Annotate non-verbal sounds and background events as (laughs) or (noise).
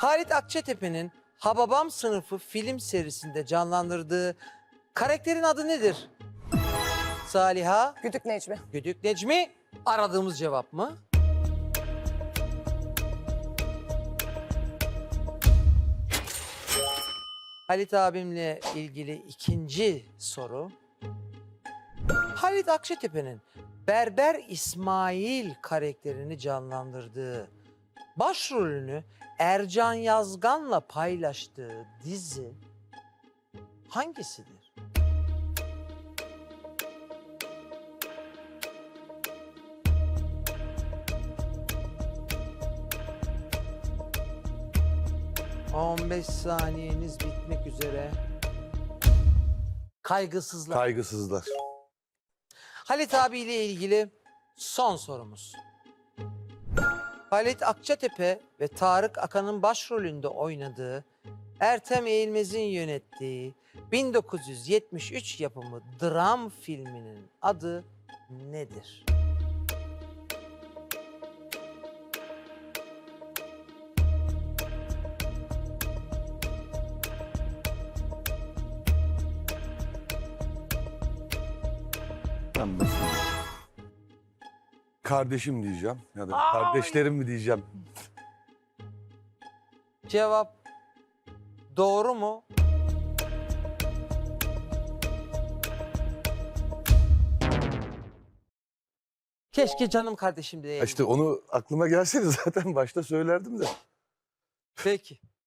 Halit Akçatepe'nin Hababam sınıfı film serisinde canlandırdığı karakterin adı nedir? Saliha Güdük Necmi. Güdük Necmi aradığımız cevap mı? Halit abimle ilgili ikinci soru. Halit Akçatepe'nin Berber İsmail karakterini canlandırdığı başrolünü Ercan Yazgan'la paylaştığı dizi hangisidir? ...15 saniyeniz bitmek üzere. Kaygısızlar. Kaygısızlar. Halit abiyle ilgili son sorumuz. Halit Akçatepe ve Tarık Akan'ın başrolünde oynadığı, Ertem Eğilmez'in yönettiği 1973 yapımı dram filminin adı nedir? Ben basayım. Kardeşim diyeceğim ya da kardeşlerim mi diyeceğim. Cevap doğru mu? Keşke canım kardeşim diye. İşte onu aklıma gelseydi (laughs) zaten başta söylerdim de. Peki.